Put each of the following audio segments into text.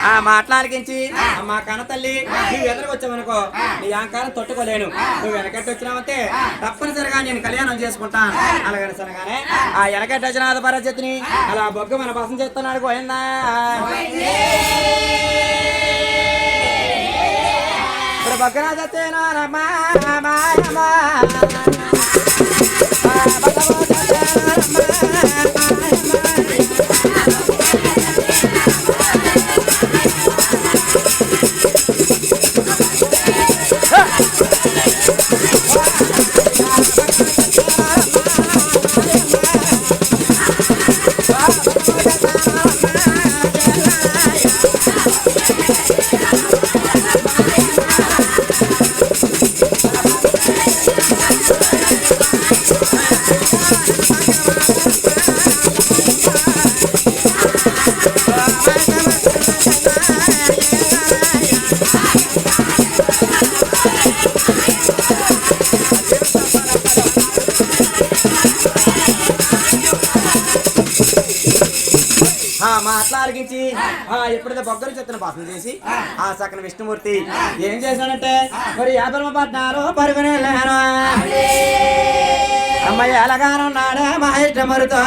ఆ మాట్లాడికించి మా కన్న తల్లి నువ్వు ఎదురుకు వచ్చావనుకో నీ అహంకారం తట్టుకోలేను. నువ్వు వెనకట్టి వచ్చినావంటే తప్పనిసరిగా నేను కళ్యాణం చేసుకుంటాను అలాగని సనగానే ఆ. వెనకట్టి వచ్చిన పరిస్థితిని అలా బొగ్గు మన బసం చేస్తున్నాడు పోయిందా ఇప్పుడు బొగ్గన చచ్చేనా ఆ మాట్లాడికించి ఆ. ఎప్పుడైతే బొగ్గలు చెత్తన పాపం చేసి ఆ. సకన విష్ణుమూర్తి ఏం చేశాడంటే మరి యాభై పట్నాలు పరుగునే లేను. అమ్మాయి ఎలాగానున్నాడే మా ఇష్టమరుతో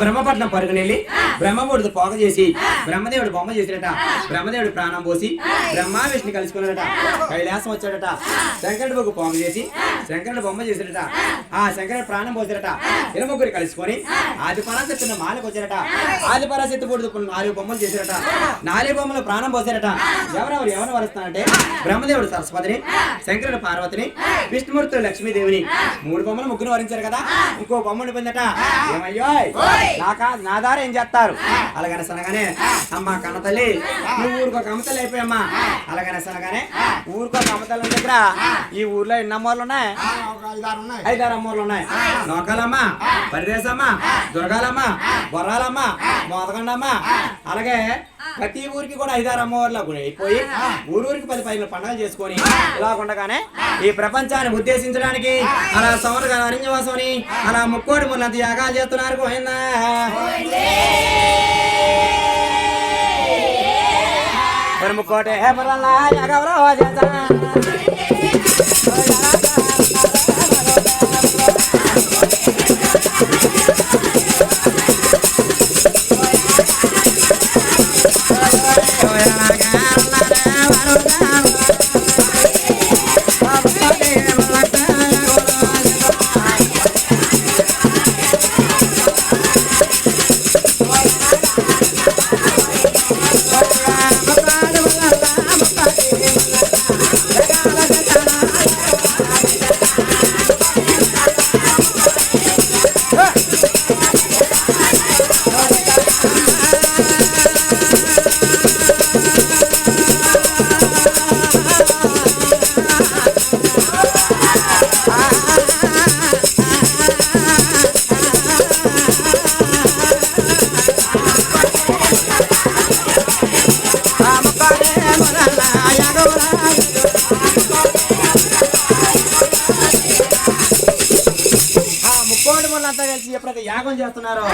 బ్రహ్మపట్నం పరుగునెళ్ళి బ్రహ్మముడితో పోగ చేసి బ్రహ్మదేవుడు బొమ్మ చేసినట. బ్రహ్మదేవుడు ప్రాణం పోసి బ్రహ్మ విష్ణు కలుసుకున్నాడట. కైలాసం వచ్చాడట. శంకరుడు బొగ్గు పోగ చేసి శంకరుడు బొమ్మ చేసినట. ఆ. శంకరుడు ప్రాణం పోసినట. ఇరుముగ్గురు కలుసుకొని ఆది పరాశక్తి మాలకు వచ్చారట ఆది పరాశక్తి పొడుదు నాలుగు బొమ్మలు చేశారట నాలుగు బొమ్మలు ప్రాణం పోసారట ఎవరెవరు ఎవరు వరుస్తానంటే బ్రహ్మదేవుడు సరస్వతిని శంకరుడు పార్వతిని విష్ణుమూర్తులు లక్ష్మీదేవిని మూడు బొమ్మలు ముగ్గురు వరించారు కదా. ఇంకో బొమ్మను పొందట ఏమయ్యో నాకా నా దారి ఏం చేస్తారు? అలాగనే సనగానే అమ్మ కన్న తల్లి నువ్వు ఊరికో కమతల్లి అయిపోయమ్మా. అలాగనే సనగానే ఊరికో కమతల దగ్గర. ఈ ఊర్లో ఎన్ని అమ్మోళ్ళు ఉన్నాయి? ఐదారు అమ్మోళ్ళు ఉన్నాయి. నోకాలమ్మ పరిదేశమ్మ దుర్గాలమ్మ బొర్రాలమ్మ మోదగండమ్మ. అలాగే ప్రతి ఊరికి కూడా ఐదారు అమ్మవార్ల కూడా అయిపోయి ఊరూరికి పది పది పండుగలు చేసుకొని ఇలా ఉండగానే ఈ ప్రపంచాన్ని ఉద్దేశించడానికి అలా సౌరగా అరణ్యవాసమని అలా ముక్కోటి ముళ్ళంత యాగాలు చేస్తున్నారు. పోయిందా? మరి ముక్కోటి హే మురల్లా యాగం చేస్తున్నారో?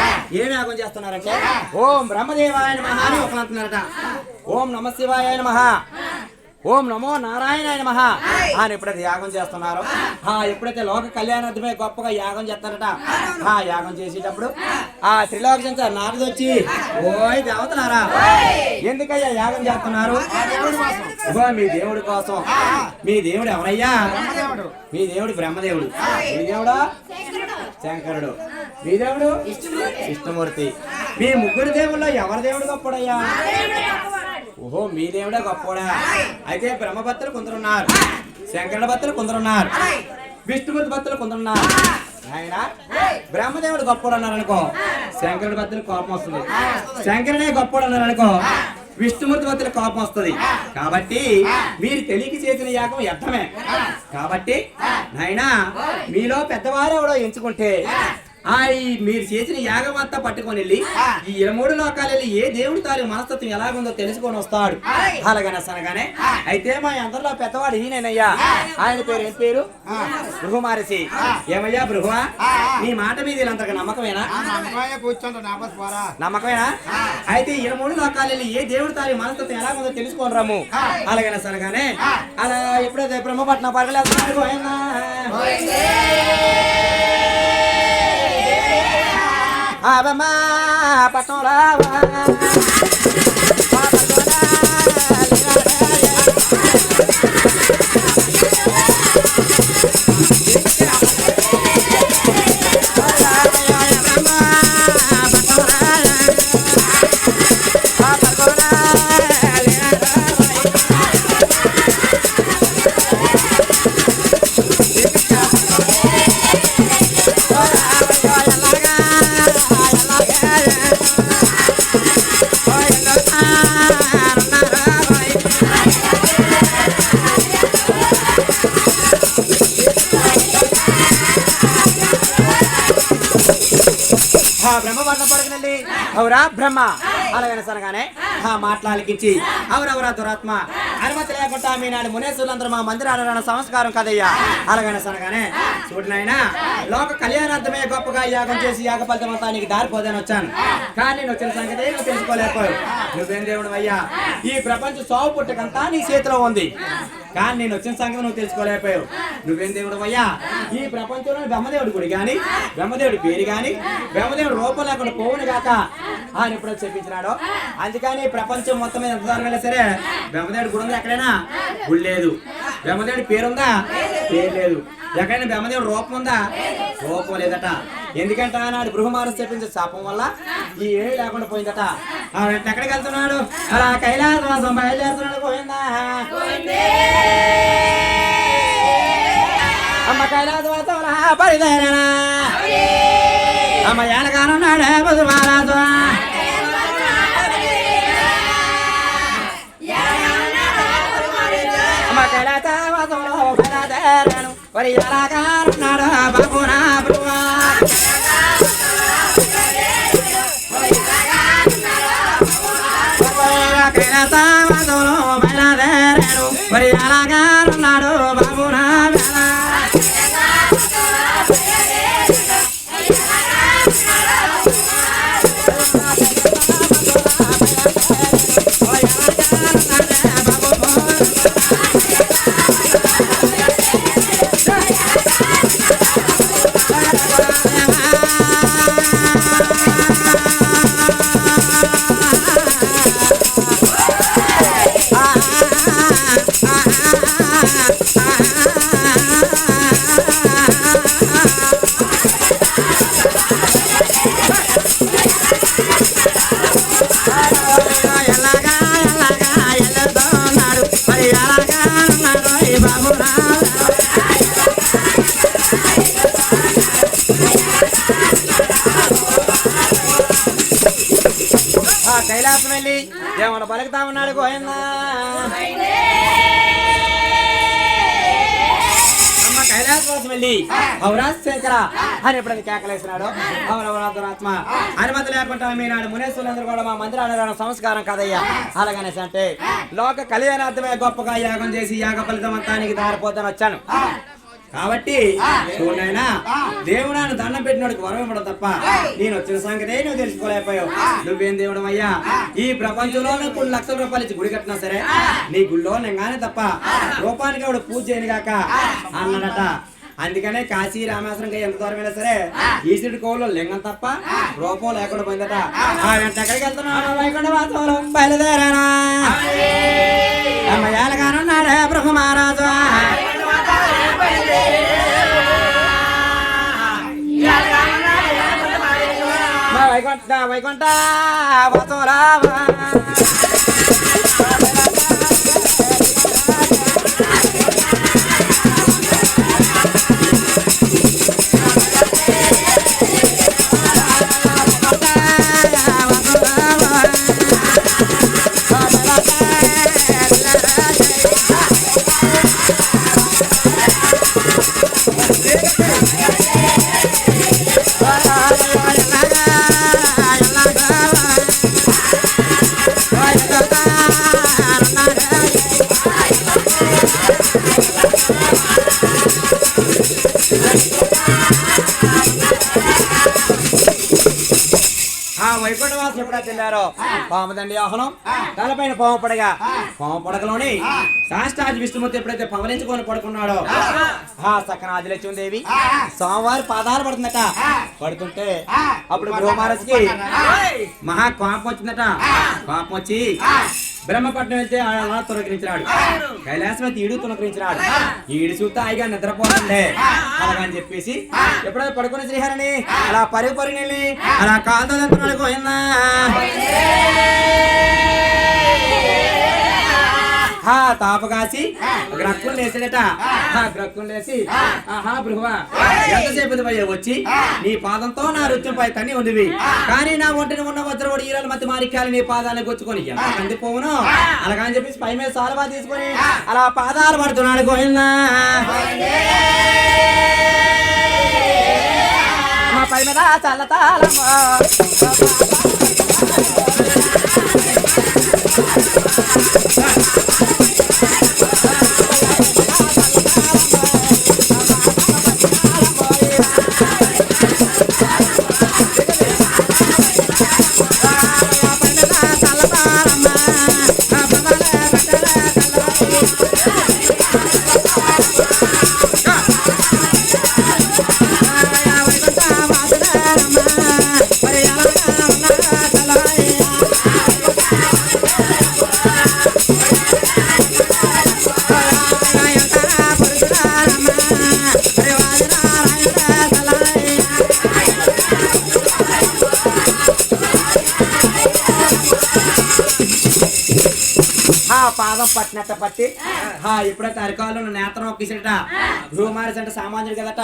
ఏం యాగం చేస్తున్నారంటే ఓం బ్రహ్మదేవాయ నమః అని ఒకరు అంటున్నారట. ఓం నమ శివాయ నమః. ఓం నమో నారాయణాయ నమః. అని ఎప్పుడైతే యాగం చేస్తున్నారో. ఆ. ఎప్పుడైతే లోక కళ్యాణార్థమే గొప్పగా యాగం చేస్తారట. ఆ యాగం చేసేటప్పుడు ఆ. త్రిలోక నారదు వచ్చి ఓయ్ దేవతలారా ఎందుకయ్యా యాగం చేస్తున్నారు? ఇగో మీ దేవుడి కోసం. మీ దేవుడు ఎవరయ్యా? మీ దేవుడు బ్రహ్మదేవుడు. మీ దేవుడా? శంకరుడు. మీ దేవుడు? విష్ణుమూర్తి. మీ ముగ్గురు దేవుళ్ళో ఎవరి దేవుడు గొప్పడయ్యా? ఓహో మీ దేవుడే గొప్పోడా? అయితే బ్రహ్మభక్తులు కొందరున్నారు. శంకరుడు భక్తులు కొందరున్నారు. విష్ణుమూర్తి భక్తులు కొందరున్నారు. ఆయన బ్రహ్మదేవుడు గొప్పోడు అన్నారు అనుకో శంకరుడు భక్తులు కోపం వస్తుంది. శంకరుడే గొప్పోడు అన్నారు అనుకో విష్ణుమూర్తి భక్తుల కోపం వస్తుంది. కాబట్టి మీరు తెలియక చేసిన యాగం వ్యర్థమే. కాబట్టి నాయనా మీలో పెద్దవారు ఎవడో ఎంచుకుంటే ఆ మీరు చేసిన యాగం అంతా పట్టుకొని వెళ్ళి. ఈ ఇరమూడు లోకాలు వెళ్ళి ఏ దేవుడి తాలూ మనస్తత్వం ఎలాగుందో తెలుసుకొని వస్తాడు. అలాగనే అనగానే ఆ. అయితే మా అందరిలో పెద్దవాడు ఈయనయ్యా ఆయన పేరు ఏం పేరు. బృహమారసి. ఏమయ్యా ఆ. నీ మాట మీద వీళ్ళంతకు నమ్మకమేనా నమ్మకమేనా. అయితే ఈ మూడు లోకాలు వెళ్ళి ఏ దేవుడి తాలూ మనస్తత్వం ఎలాగుందో తెలుసుకొని రమ్ము ఆ. అలాగనే సనగానే. అలా ఎప్పుడైతే బ్రహ్మపట్నం పడగలేస్తున్నాడు పోయిందా అబమ్మా పట్నంలో బ్రహ్మవర్ణ పడగనండి అవురా బ్రహ్మ. అలాగనే సనగానే ఆ మాట్లాలకించి అవురవరా దురాత్మ. అనుమతి లేకుండా మీ నాడు మునేశ్వరులందరూ మా మందిరాలను సంస్కారం కదయ్యా. అలాగనే సనగానే. చూడనైనా లోక కళ్యాణార్థమే గొప్పగా యాగం చేసి యాగ ఫలితం అంతా నీకు దారిపోదని వచ్చాను. కానీ నేను వచ్చిన సంగతి నువ్వు తెలుసుకోలేకపోయావు నువ్వేం దేవుడు అయ్యా? ఈ ప్రపంచ సాగు పుట్టకంతా నీ చేతిలో ఉంది. కానీ నేను వచ్చిన సంగతి నువ్వు తెలుసుకోలేకపోయావు. నువ్వేం దేవుడు అయ్యా? ఈ ప్రపంచంలో బ్రహ్మదేవుడి గుడి కానీ బ్రహ్మదేవుడి పేరు కానీ బ్రహ్మదేవుడు రూపం లేకుండా పోవును కాక అని ఎప్పుడో చెప్పించినాడో. అందుకని ప్రపంచం మొత్తం మీద ఎంత దూరం వెళ్ళినా సరే బ్రహ్మదేవుడి గుడి ఉందా ఎక్కడైనా? గుడి లేదు బ్రహ్మదేవుడి పేరు ఉందా పేరు లేదు ఎక్కడైనా బ్రహ్మదేవుడు రూపం ఉందా? రూపం లేదట. ఎందుకంటే ఆనాడు గృహమారస్ చెప్పించే శాపం వల్ల ఈ ఏడు లేకుండా పోయిందట. ఎక్కడికి వెళ్తున్నాడు? అలా కైలాసవాసం బయలుదేరుతున్నాడు. పోయిందా అమ్మ కైలాసవాసం పరిదేనా అమ్మ ఏలగానున్నాడే బుధు మహారాజు అమ్మ కైలాసవాసంలో పరిదేరాను మరి ఎలాగానున్నాడు బాబు నా కైలాసం వెళ్ళి ఏమన్నా పలుకుతా ఉన్నాడు గోవిందా. అమ్మ కైలాసం వెళ్ళి అవురా శంకర అని ఎప్పుడైనా కేకలేసినాడు అవునవరాత్మ అనుమతి లేకుండా మీ నాడు మునేశ్వరులందరూ కూడా మా మందిరాలు సంస్కారం కదయ్యా. అలాగనేసి అంటే లోక కళ్యాణార్థమే గొప్పగా యాగం చేసి యాగ ఫలితం అంతా దారిపోతాను వచ్చాను. కాబట్టి చూడైనా దేవుడాను దండం పెట్టినోడికి వరం ఇవ్వడం తప్ప నేను వచ్చిన సంగతే నువ్వు తెలుసుకోలేకపోయావు. నువ్వేం దేవుడు అయ్యా? ఈ ప్రపంచంలో కొన్ని లక్షల రూపాయలు ఇచ్చి గుడి కట్టినా సరే నీ గుళ్ళో నెంగానే తప్ప రూపానికి ఆవిడ పూజ చేయను కాక అన్నాడట. అందుకనే కాశీ రామేశ్వరం ఎంత దూరం అయినా సరే ఈశ్వరుడి కోవులో లింగం తప్ప రూపం లేకుండా పోయిందట. ఎక్కడికి వెళ్తున్నాడు బయలుదేరానా? అమ్మ ఏలగానున్నాడే బ్రహ్మ మహారాజు. వైకుంఠ వైకుంఠ వాసం ఎప్పుడైతే వెళ్ళారో పాముదండి వాహనం తలపైన పాము పడగా. పాము పడకలోని శాస్త్రాజి విష్ణుమూర్తి ఎప్పుడైతే పవలించుకొని పడుకున్నాడో ఆ. సక్కన ఆదిలక్ష్మీదేవి సోమవారి పాదాలు పడుతుందట. పడుతుంటే అప్పుడు గృహమహారాజుకి మహా కోపం వచ్చిందట. కోపం వచ్చి బ్రహ్మపట్నం వెళ్తే అలా తునకరించినాడు కైలాసం అయితే ఈడు తునకరించినాడు ఈడు చూస్తే హాయిగా నిద్రపోతుండే. అలాగని చెప్పేసి ఎప్పుడైతే పడుకుని శ్రీహరిని అలా పరుగు పరుగు అలా కాదు అంటున్నాడు గోవిందా హా తాప కాసి గ్రక్కులు లేసాడట గ్రక్కులు లేసి ఆహా బృహవా ఎంతసేపు వచ్చి నీ పాదంతో నా రుత్యంపై తన్ని ఉందివి కానీ నా ఒంటిని ఉన్న వజ్రవడి ఈరల మధ్య మారికాయలు నీ పాదాలను గుచ్చుకొని ఎంత కంది పోవును? అలాగని చెప్పేసి పై మీద సాలవా తీసుకొని అలా పాదాలు పడుతున్నాడు గోవిందా. మా పై మీద చల్లతాలమ్మా పాదం పట్టినట్ట పట్టి. ఎప్పుడైతే అరికాల్లో నేత్రం ఒక్కేసట భూమారిస్ అంటే సామాన్యుడు కదట.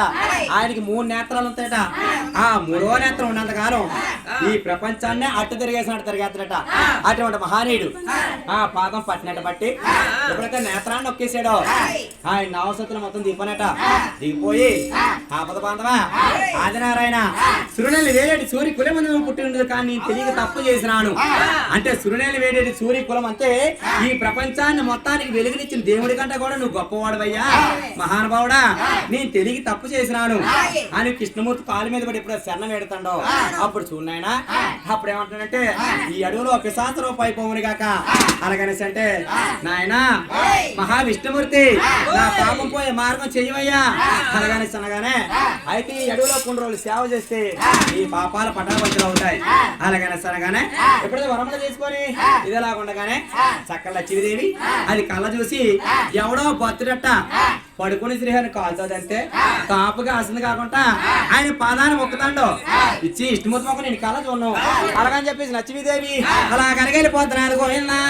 ఆయనకి మూడు నేత్రాలు ఉంటాయట. ఆ. మూడో నేత్రం ఉన్నంత కాలం ఈ ప్రపంచాన్నే అట్టు తిరిగేసినట్టు తిరిగేస్తాడట అటువంటి మహానీయుడు. ఆ. పాదం పట్టినట్టు పట్టి ఎప్పుడైతే నేత్రాన్ని నొక్కేసాడో ఆయన నవసతులు మొత్తం దిగిపోనట దిగిపోయి ఆపద బాంధవా? ఆదినారాయణ సురునెల్లి వేరేటి సూర్య కులం ముందు పుట్టి ఉండదు కానీ తెలియక తప్పు చేసినాను. అంటే సురునెల్లి వేరేటి సూర్య కులం అంటే ఈ ప్రపంచాన్ని మొత్తానికి వెలుగునిచ్చిన దేవుడి కంటే కూడా నువ్వు గొప్పవాడవయ్యా. మహానుభావుడా నేను తెలియక తప్పు చేసినాను. అని కృష్ణమూర్తి కాలు మీద పడి ఇప్పుడు శరణం పెడతాడో అప్పుడు చూడాయన అప్పుడు ఏమంటాడంటే ఈ అడవిలో పిశాచ రూపాయి పోవుని కాక అలాగనేసి అంటే నాయన మహా విష్ణుమూర్తి నా పాపం పోయే మార్గం చెయ్యవయ్యా. అలాగనేసి అనగానే అయితే ఈ అడవిలో కొన్ని రోజులు సేవ చేస్తే ఈ పాపాల పటాపంచలు అవుతాయి. అలాగనేసి అనగానే ఎప్పుడైతే వరమలు చేసుకొని ఇదిలా ఉండగానే చక్కల లక్ష్మీదేవి అది కళ్ళ చూసి ఎవడో బతుడట పడుకుని శ్రీహరిని కాలుతుందంటే కాపుగా అసలు కాకుండా ఆయన పాదాన్ని మొక్కుతాడు. ఇచ్చి ఇష్టమూర్తి మొక్క నేను కళ్ళ చూడను. అలాగని చెప్పేసి లక్ష్మీదేవి అలా కనగలిపోతున్నారు గోవిందా.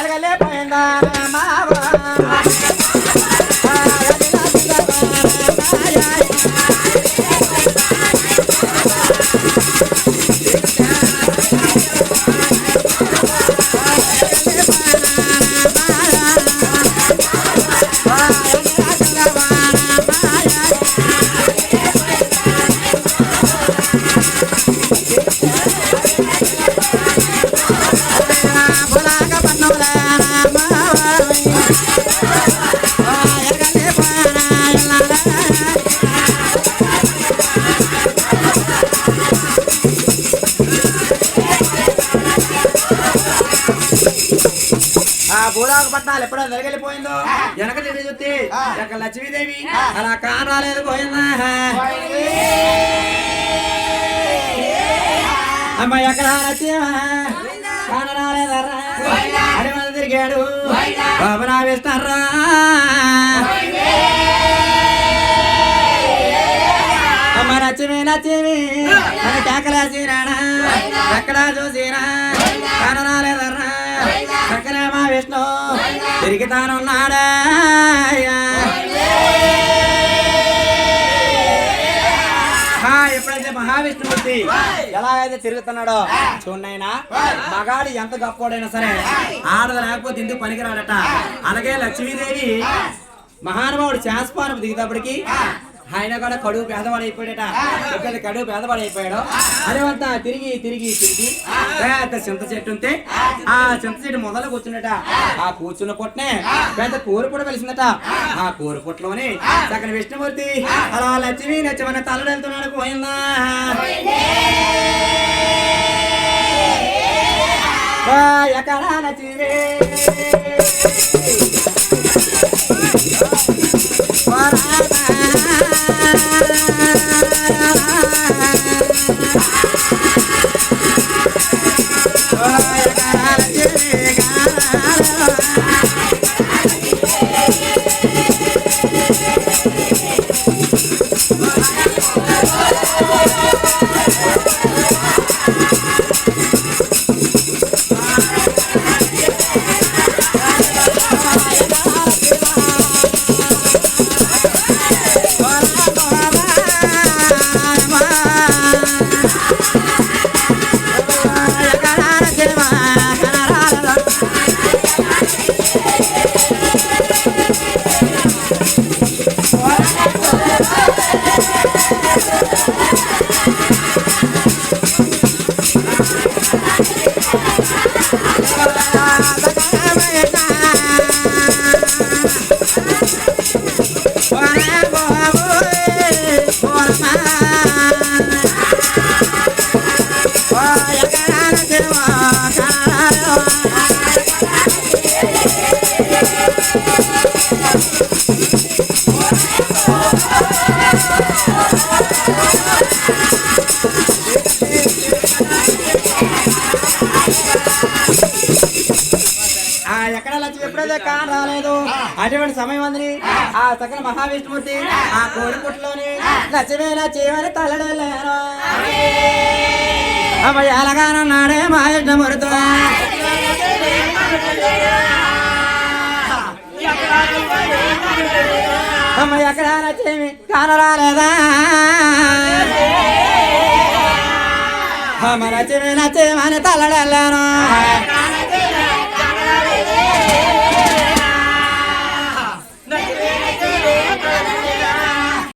ఎలగలే పోయిందా ఆ భూలోక పట్నాలు ఎప్పుడో వెలగలిపోయిందో వెనక తిరిగి చూస్తే ఎక్కడ లక్ష్మీదేవి? అలా కానాలేదు పోయిందా? అమ్మ ఎక్కడ కానరాలేదరా అడి మంది తిరిగాడు. బాబనా వేస్తారా అమ్మ నచ్చిమి నచ్చిమి అని కేకలేసిరాడా ఎక్కడా చూసిరా కానరాలేదరా సకలేమా విష్ణు తిరిగి తానున్నాడా ఎప్పుడైతే మహావిష్ణుమూర్తి ఎలా అయితే తిరుగుతున్నాడో చూడనైనా మగాడు ఎంత గొప్పోడైనా సరే ఆడది లేకపోతే ఇందుకు పనికిరాడట. అలాగే లక్ష్మీదేవి మహానుభావుడు శాస్పానం దిగేటప్పటికి ఆయన కూడా కడుగు పేదవాడు అయిపోయాడట. ఎక్కడ కడుగు పేదవాడు అయిపోయాడు. అదేవంతా తిరిగి తిరిగి తిరిగి. పెద్ద చింత చెట్టు ఉంటే ఆ. చింత చెట్టు మొదలు కూర్చున్నట. ఆ. కూర్చున్న పుట్టనే పెద్ద కూర పుట్ట వెలిసిందట. ఆ. కూర పుట్టలోని సగన విష్ణుమూర్తి అలా లక్ష్మి నచ్చమన్న తలడు వెళ్తున్నాడు పోయిందా. ఎక్కడ నచ్చివే ఆ కాన రాలేదు. అటువంటి సమయం అందని ఆ. సకల మహావిష్ణుమూర్తి ఆ. కోడిపుట్లోని లక్ష్మి లక్ష్మని తలడలేరు అమ్మాయి ఎలాగానన్నాడే మా విష్ణుమూర్తి అమ్మ ఎక్కడ లక్ష్మి? కాన రాలేదా? అమ్మ లక్ష్మి లక్ష్మని తలడలేరు